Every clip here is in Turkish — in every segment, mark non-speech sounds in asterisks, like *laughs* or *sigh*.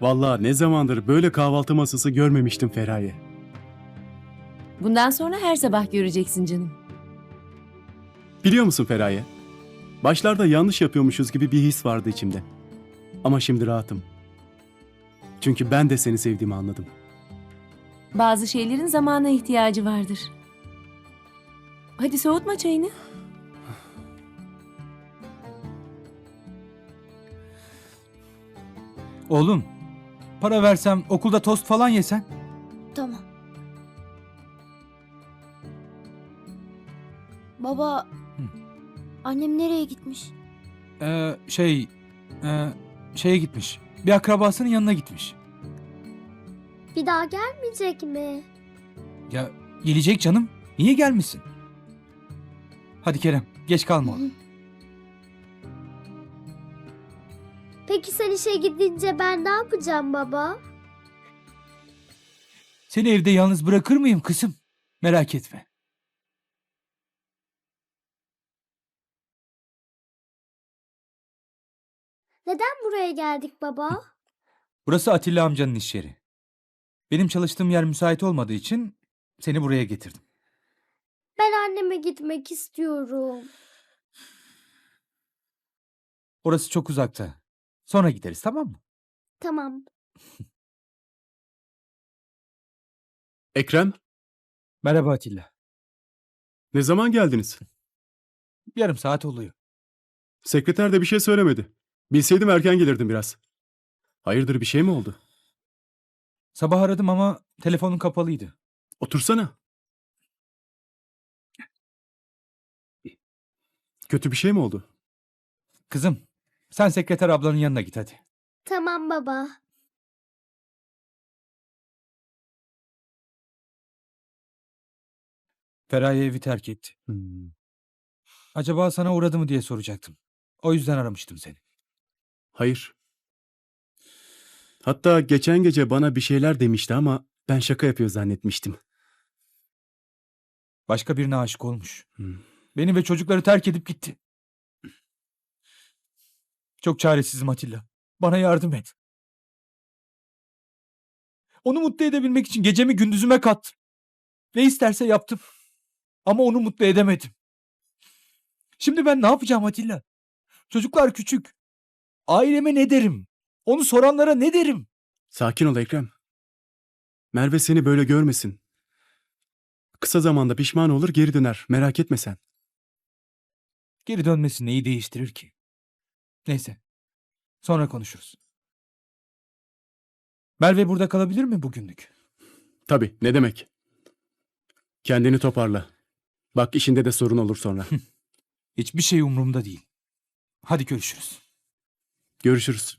Vallahi ne zamandır böyle kahvaltı masası görmemiştim Feraye. Bundan sonra her sabah göreceksin canım. Biliyor musun Feraye? Başlarda yanlış yapıyormuşuz gibi bir his vardı içimde. Ama şimdi rahatım. Çünkü ben de seni sevdiğimi anladım. Bazı şeylerin zamana ihtiyacı vardır. Hadi soğutma çayını. Oğlum, para versem okulda tost falan yesen. Tamam. Baba, annem nereye gitmiş? Ee, şey, e, şeye gitmiş. Bir akrabasının yanına gitmiş. Bir daha gelmeyecek mi? Ya gelecek canım. Niye gelmesin? Hadi Kerem, geç kalma oğlum. Peki sen işe gidince ben ne yapacağım baba? Seni evde yalnız bırakır mıyım kızım? Merak etme. Neden buraya geldik baba? Burası Atilla amcanın iş yeri. Benim çalıştığım yer müsait olmadığı için seni buraya getirdim. Ben anneme gitmek istiyorum. Orası çok uzakta. Sonra gideriz tamam mı? Tamam. Ekrem, Merhaba Atilla. ne zaman geldiniz? Yarım saat oluyor. Sekreter de bir şey söylemedi. Bilseydim erken gelirdim biraz. Hayırdır bir şey mi oldu? Sabah aradım ama telefonun kapalıydı. Otursana. Kötü bir şey mi oldu? Kızım, sen sekreter ablanın yanına git hadi. Tamam baba. Feraye evi terk etti. Hmm. Acaba sana uğradı mı diye soracaktım. O yüzden aramıştım seni. Hayır. Hatta geçen gece bana bir şeyler demişti ama ben şaka yapıyor zannetmiştim. Başka birine aşık olmuş. Hmm. Beni ve çocukları terk edip gitti. Çok çaresizim Atilla. Bana yardım et. Onu mutlu edebilmek için gecemi gündüzüme kattım. Ne isterse yaptım. Ama onu mutlu edemedim. Şimdi ben ne yapacağım Atilla? Çocuklar küçük. Aileme ne derim? Onu soranlara ne derim? Sakin ol Ekrem. Merve seni böyle görmesin. Kısa zamanda pişman olur geri döner. Merak etme sen. Geri dönmesi neyi değiştirir ki? Neyse. Sonra konuşuruz. Merve burada kalabilir mi bugünlük? Tabii ne demek. Kendini toparla. Bak işinde de sorun olur sonra. *laughs* Hiçbir şey umurumda değil. Hadi görüşürüz. Görüşürüz.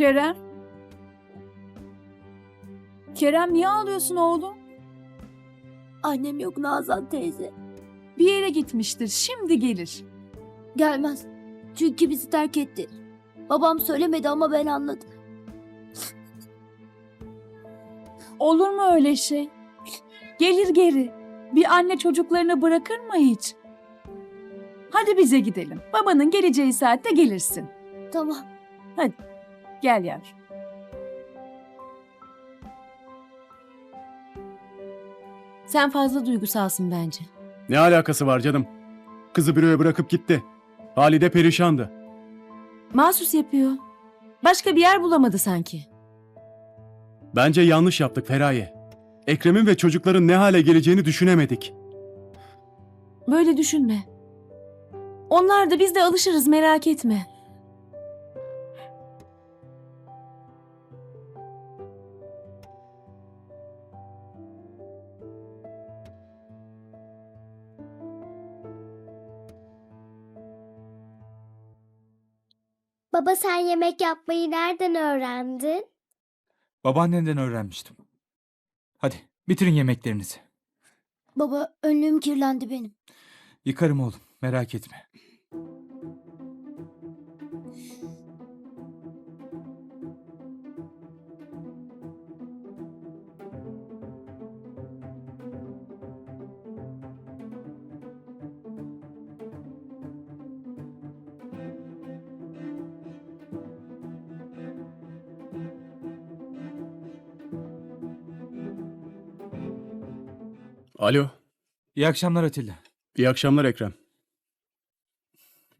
Kerem? Kerem niye ağlıyorsun oğlum? Annem yok Nazan teyze. Bir yere gitmiştir. Şimdi gelir. Gelmez. Çünkü bizi terk etti. Babam söylemedi ama ben anladım. Olur mu öyle şey? Gelir geri. Bir anne çocuklarını bırakır mı hiç? Hadi bize gidelim. Babanın geleceği saatte gelirsin. Tamam. Gel yavrum. Sen fazla duygusalsın bence. Ne alakası var canım? Kızı büroya bırakıp gitti. Halide perişandı. Mahsus yapıyor. Başka bir yer bulamadı sanki. Bence yanlış yaptık Feraye. Ekrem'in ve çocukların ne hale geleceğini düşünemedik. Böyle düşünme. Onlar da biz de alışırız merak etme. Baba sen yemek yapmayı nereden öğrendin? Babaannenden öğrenmiştim. Hadi bitirin yemeklerinizi. Baba önlüğüm kirlendi benim. Yıkarım oğlum merak etme. Alo. İyi akşamlar Atilla. İyi akşamlar Ekrem.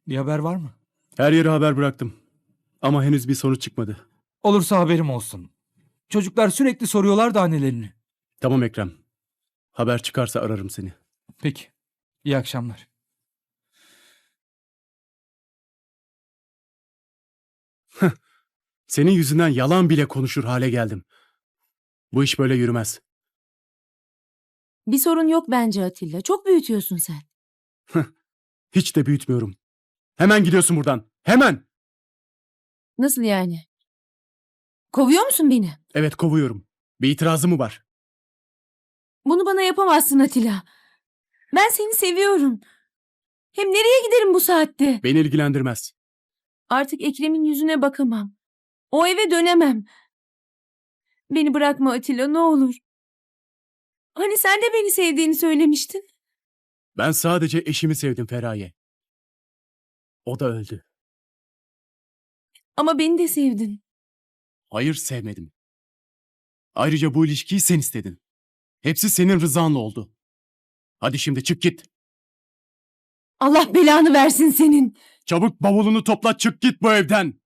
Bir haber var mı? Her yere haber bıraktım. Ama henüz bir sonuç çıkmadı. Olursa haberim olsun. Çocuklar sürekli soruyorlar da annelerini. Tamam Ekrem. Haber çıkarsa ararım seni. Peki. İyi akşamlar. Senin yüzünden yalan bile konuşur hale geldim. Bu iş böyle yürümez. Bir sorun yok bence Atilla. Çok büyütüyorsun sen. Hiç de büyütmüyorum. Hemen gidiyorsun buradan. Hemen. Nasıl yani? Kovuyor musun beni? Evet kovuyorum. Bir itirazı mı var? Bunu bana yapamazsın Atilla. Ben seni seviyorum. Hem nereye giderim bu saatte? Beni ilgilendirmez. Artık Ekrem'in yüzüne bakamam. O eve dönemem. Beni bırakma Atilla ne olur. Hani sen de beni sevdiğini söylemiştin. Ben sadece eşimi sevdim Feraye. O da öldü. Ama beni de sevdin. Hayır sevmedim. Ayrıca bu ilişkiyi sen istedin. Hepsi senin rızanla oldu. Hadi şimdi çık git. Allah belanı versin senin. Çabuk bavulunu topla çık git bu evden.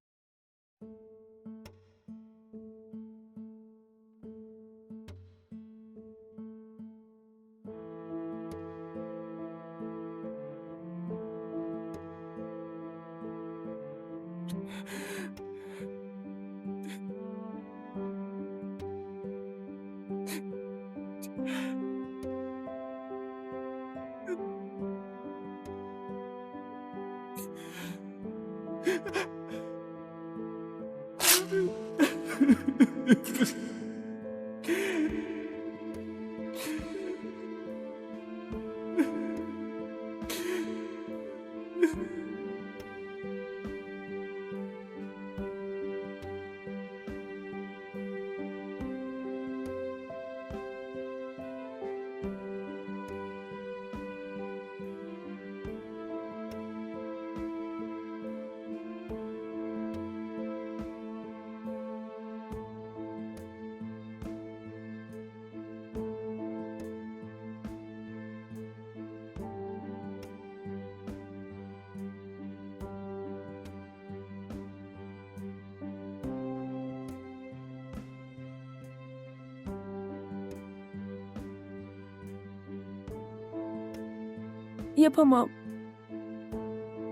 Yapamam.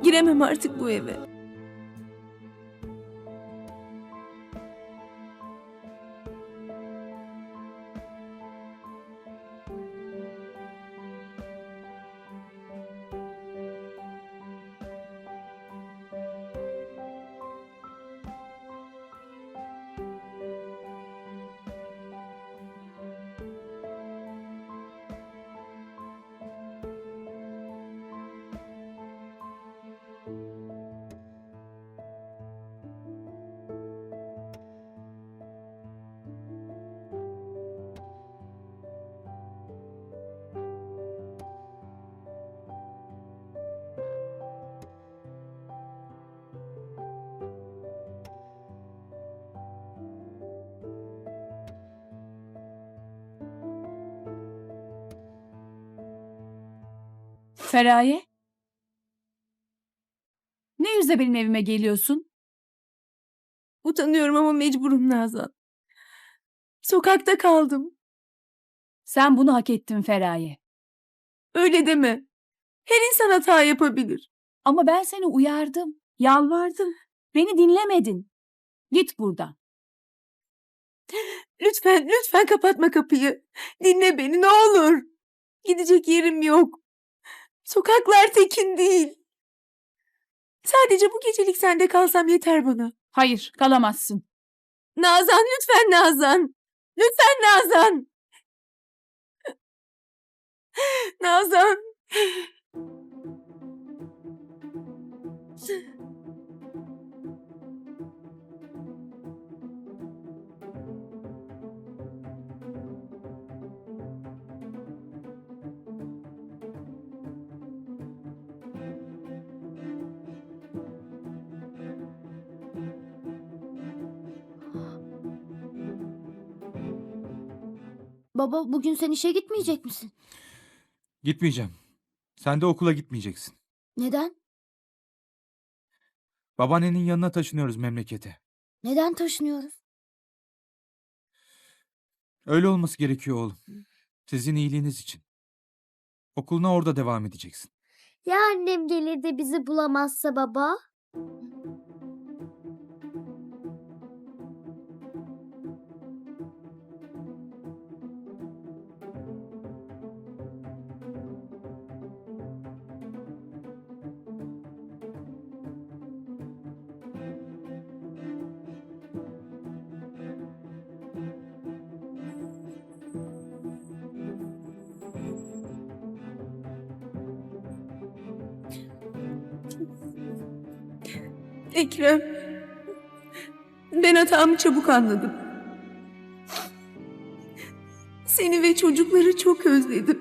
Giremem artık bu eve. Feraye? Ne yüzle benim evime geliyorsun? Utanıyorum ama mecburum Nazan. Sokakta kaldım. Sen bunu hak ettin Feraye. Öyle deme. Her insan hata yapabilir. Ama ben seni uyardım, yalvardım. Beni dinlemedin. Git buradan. Lütfen, lütfen kapatma kapıyı. Dinle beni ne olur. Gidecek yerim yok. Sokaklar tekin değil. Sadece bu gecelik sende kalsam yeter bana. Hayır, kalamazsın. Nazan lütfen Nazan. Lütfen Nazan. Nazan. Baba bugün sen işe gitmeyecek misin? Gitmeyeceğim. Sen de okula gitmeyeceksin. Neden? Babaannenin yanına taşınıyoruz memlekete. Neden taşınıyoruz? Öyle olması gerekiyor oğlum. Sizin iyiliğiniz için. Okuluna orada devam edeceksin. Ya annem gelir de bizi bulamazsa baba? Ekrem. Ben hatamı çabuk anladım. Seni ve çocukları çok özledim.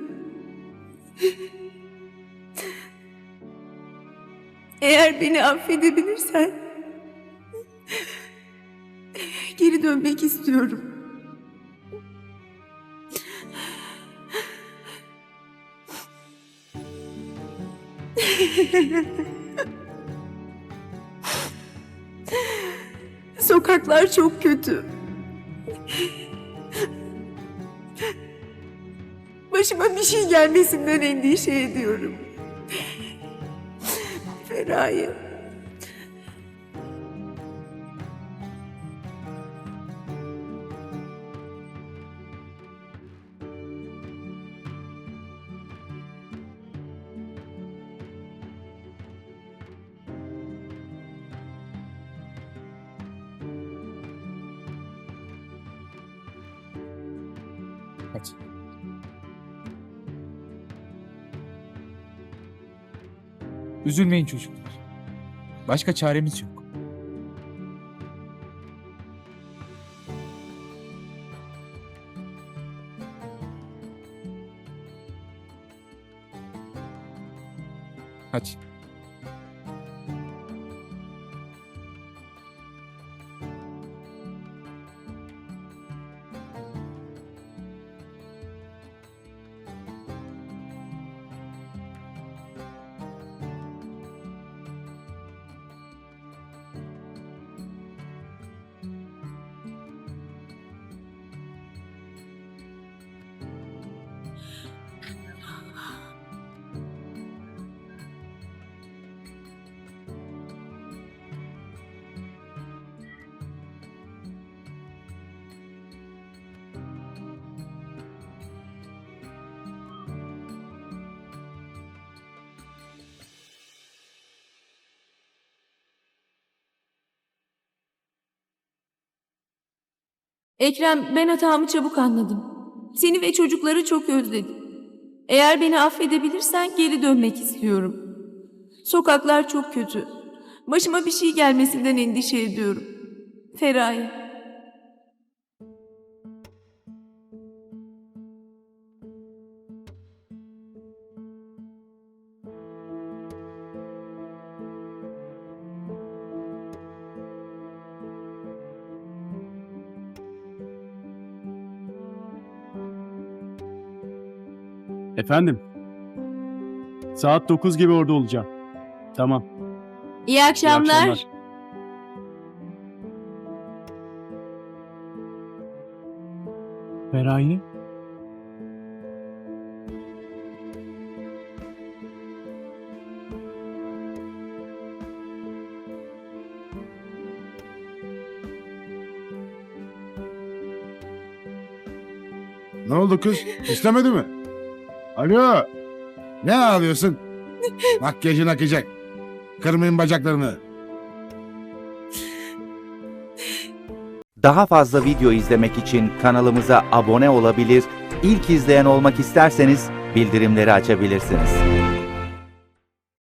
Eğer beni affedebilirsen geri dönmek istiyorum. *laughs* Sokaklar çok kötü. Başıma bir şey gelmesinden endişe ediyorum. Feraye. Hadi. Üzülmeyin çocuklar. Başka çaremiz yok. Hadi. Ekrem ben hatamı çabuk anladım. Seni ve çocukları çok özledim. Eğer beni affedebilirsen geri dönmek istiyorum. Sokaklar çok kötü. Başıma bir şey gelmesinden endişe ediyorum. Feraye. Efendim? Saat 9 gibi orada olacağım. Tamam. İyi İyi akşamlar. akşamlar. Feraye? Ne oldu kız? İstemedi mi? Alo. Ne ağlıyorsun? *laughs* Makyajın akacak. Kırmayın bacaklarını. Daha fazla video izlemek için kanalımıza abone olabilir, ilk izleyen olmak isterseniz bildirimleri açabilirsiniz.